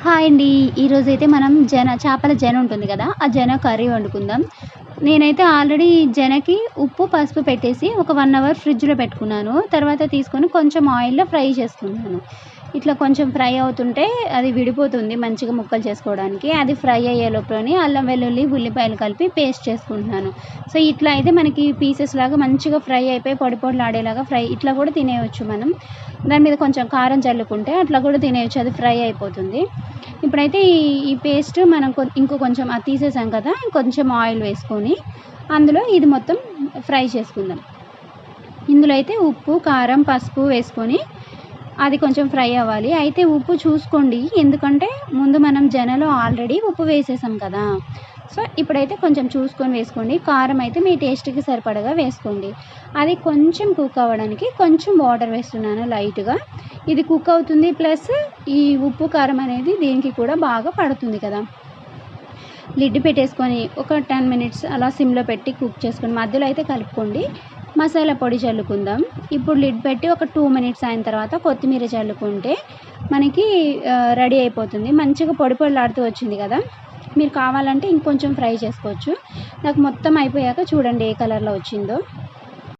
Hi అండి. ఈరోజైతే మనం జన చేపల జన ఉంటుంది కదా ఆ జన కర్రీ వండుకుందాం. నేనైతే ఆల్రెడీ జనకి ఉప్పు పసుపు పెట్టేసి ఒక వన్ అవర్ ఫ్రిడ్జ్లో పెట్టుకున్నాను. తర్వాత తీసుకొని కొంచెం ఆయిల్లో ఫ్రై చేసుకున్నాను. ఇట్లా కొంచెం ఫ్రై అవుతుంటే అది విడిపోతుంది మంచిగా ముక్కలు చేసుకోవడానికి. అది ఫ్రై అయ్యేలోపలని అల్లం వెల్లుల్లి ఉల్లిపాయలు కలిపి పేస్ట్ చేసుకుంటున్నాను. సో ఇట్లా అయితే మనకి పీసెస్ లాగా మంచిగా ఫ్రై అయిపోయి పొడి పొడిలాడేలాగా ఫ్రై ఇట్లా కూడా తినేయచ్చు మనం. దాని మీద కొంచెం కారం చల్లుకుంటే అట్లా కూడా తినేయచ్చు అది ఫ్రై అయిపోతుంది. ఇప్పుడైతే ఈ ఈ పేస్ట్ మనం ఇంకో కొంచెం అది తీసేసాం కదా కొంచెం ఆయిల్ వేసుకొని అందులో ఇది మొత్తం ఫ్రై చేసుకుందాం. ఇందులో అయితే ఉప్పు కారం పసుపు వేసుకొని అది కొంచెం ఫ్రై అవ్వాలి. అయితే ఉప్పు చూసుకోండి. ఎందుకంటే ముందు మనం జనలో ఆల్రెడీ ఉప్పు వేసేసాం కదా. సో ఇప్పుడైతే కొంచెం చూసుకొని వేసుకోండి. కారం అయితే మీ టేస్ట్కి సరిపడగా వేసుకోండి. అది కొంచెం కుక్ అవ్వడానికి కొంచెం వాటర్ వేస్తున్నాను లైట్గా. ఇది కుక్ అవుతుంది ప్లస్ ఈ ఉప్పు కారం అనేది దీనికి కూడా బాగా పడుతుంది కదా. లిడ్ పెట్టేసుకొని ఒక టెన్ మినిట్స్ అలా సిమ్లో పెట్టి కుక్ చేసుకొని మధ్యలో అయితే కలుపుకోండి. మసాలా పొడి చల్లుకుందాం. ఇప్పుడు లిడ్ పెట్టి ఒక టూ మినిట్స్ అయిన తర్వాత కొత్తిమీర చల్లుకుంటే మనకి రెడీ అయిపోతుంది. మంచిగా పొడి పొడిలాడుతూ వచ్చింది కదా. మీరు కావాలంటే ఇంకొంచెం ఫ్రై చేసుకోవచ్చు. నాకు మొత్తం అయిపోయాక చూడండి ఏ కలర్లో వచ్చిందో.